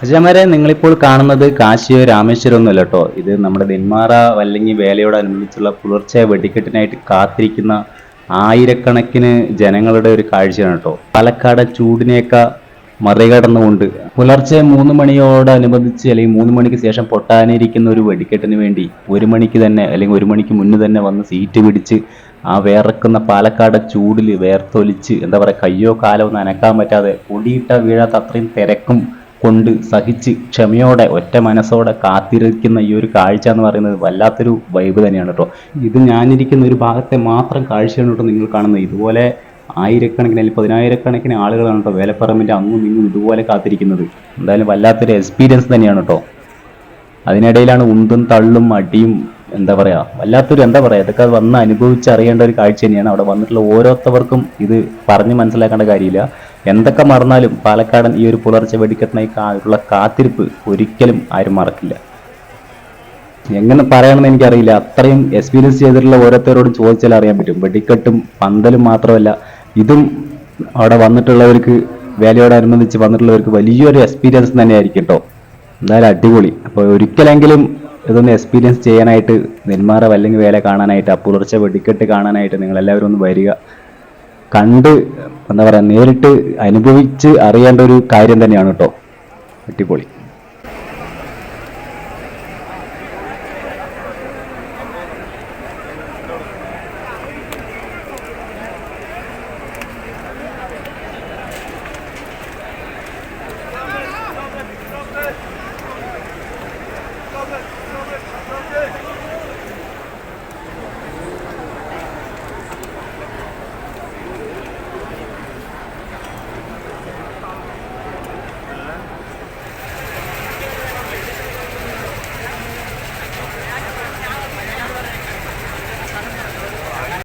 അജമരെ നിങ്ങളിപ്പോൾ കാണുന്നത് കാശിയോ രാമേശ്വരം ഒന്നുമല്ല കേട്ടോ ഇത് നമ്മുടെ നെന്മാറ വല്ലങ്ങി വേലയോടനുബന്ധിച്ചുള്ള പുലർച്ചെ വെടിക്കെട്ടിനായിട്ട് കാത്തിരിക്കുന്ന ആയിരക്കണക്കിന് ജനങ്ങളുടെ ഒരു കാഴ്ചയാണ് കേട്ടോ പാലക്കാട് ചൂടിനെയൊക്കെ മറികടന്നുകൊണ്ട് പുലർച്ചെ മൂന്ന് മണിയോടനുബന്ധിച്ച് അല്ലെങ്കിൽ മൂന്ന് മണിക്ക് ശേഷം പൊട്ടാനിരിക്കുന്ന ഒരു വെടിക്കെട്ടിന് വേണ്ടി ഒരു മണിക്ക് തന്നെ അല്ലെങ്കിൽ ഒരു മണിക്ക് മുന്നേ തന്നെ വന്ന് സീറ്റ് പിടിച്ച് ആ വേറക്കുന്ന പാലക്കാട് ചൂടിൽ വേർത്തൊലിച്ച് എന്താ പറയുക കയ്യോ കാലോ ഒന്നും അനക്കാൻ പറ്റാതെ പൊടിയിട്ട വീഴാത്ത അത്രയും തിരക്കും കൊണ്ട് സഹിച്ച് ക്ഷമയോടെ ഒറ്റ മനസ്സോടെ കാത്തിരിക്കുന്ന ഈ ഒരു കാഴ്ച എന്ന് പറയുന്നത് വല്ലാത്തൊരു വൈബ് തന്നെയാണ് കേട്ടോ ഇത് ഞാനിരിക്കുന്ന ഒരു ഭാഗത്തെ മാത്രം കാഴ്ചയാണ് കേട്ടോ നിങ്ങൾ കാണുന്നത്. ഇതുപോലെ ആയിരക്കണക്കിന് അല്ലെങ്കിൽ പതിനായിരക്കണക്കിന് ആളുകളാണ് കേട്ടോ വേലപ്പറമ്പിന്റെ അങ്ങും ഇങ്ങും ഇതുപോലെ കാത്തിരിക്കുന്നത്. എന്തായാലും വല്ലാത്തൊരു എക്സ്പീരിയൻസ് തന്നെയാണ് കേട്ടോ അതിനിടയിലാണ് ഉന്തും തള്ളും അടിയും എന്താ പറയുക വല്ലാത്തൊരു എന്താ പറയുക ഇതൊക്കെ വന്ന് അനുഭവിച്ചറിയേണ്ട ഒരു കാഴ്ച തന്നെയാണ്. അവിടെ വന്നിട്ടുള്ള ഓരോരുത്തവർക്കും ഇത് പറഞ്ഞ് മനസ്സിലാക്കേണ്ട കാര്യമില്ല. എന്തൊക്കെ മറന്നാലും പാലക്കാടൻ ഈ ഒരു പുലർച്ചെ വെടിക്കെട്ടിനായി കാ- ഉള്ള കാത്തിരിപ്പ് ഒരിക്കലും ആരും മറക്കില്ല. എങ്ങനെ പറയണമെന്ന് എനിക്കറിയില്ല. അത്രയും എക്സ്പീരിയൻസ് ചെയ്തിട്ടുള്ള ഓരോരുത്തരോടും ചോദിച്ചാൽ അറിയാൻ പറ്റും. വെടിക്കെട്ടും പന്തലും മാത്രമല്ല ഇതും അവിടെ വന്നിട്ടുള്ളവർക്ക് വേലയോടനുബന്ധിച്ച് വന്നിട്ടുള്ളവർക്ക് വലിയൊരു എക്സ്പീരിയൻസ് തന്നെയായിരിക്കും കേട്ടോ എന്തായാലും അടിപൊളി. അപ്പോൾ ഒരിക്കലെങ്കിലും ഇതൊന്ന് എക്സ്പീരിയൻസ് ചെയ്യാനായിട്ട് നെന്മാറ വല്ലെങ്കിൽ വേല കാണാനായിട്ട് ആ പുലർച്ചെ വെടിക്കെട്ട് കാണാനായിട്ട് നിങ്ങൾ എല്ലാവരും ഒന്ന് വരിക. കണ്ട് എന്താ പറയുക നേരിട്ട് അനുഭവിച്ച് അറിയേണ്ട ഒരു കാര്യം തന്നെയാണ് കേട്ടോ അടിപൊളി.